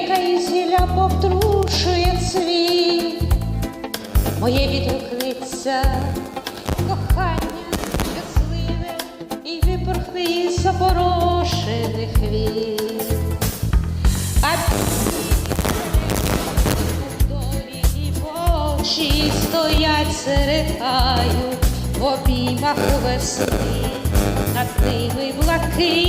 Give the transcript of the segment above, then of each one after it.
яка із гілля повтрушує цвіт, моє відгукнеться кохання щасливе і випорхне запорошених віт. А долі і очі стоять серед гаю в обіймах весни, над ними блакитність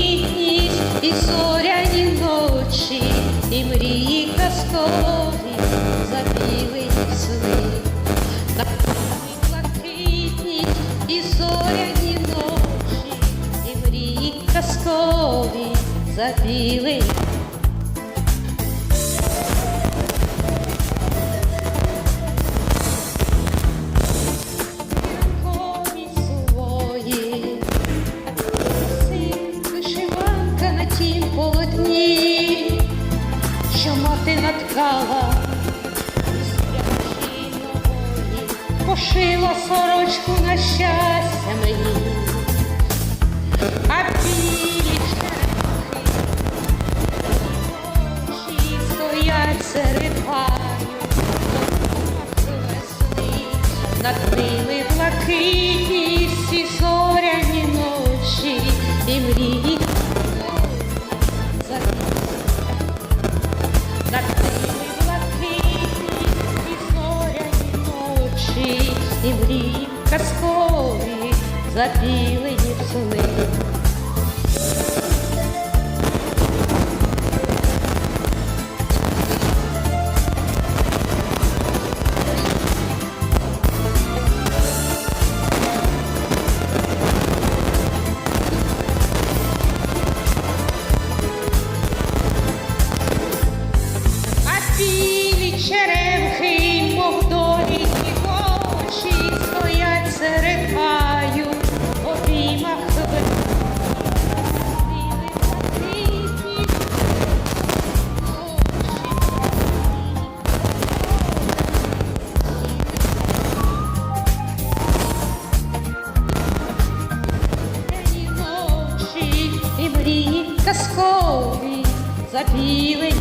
полотні, що мати наткала із нової, пошила сорочку на щастя мені, а казкові запілені в สักทีเว้ย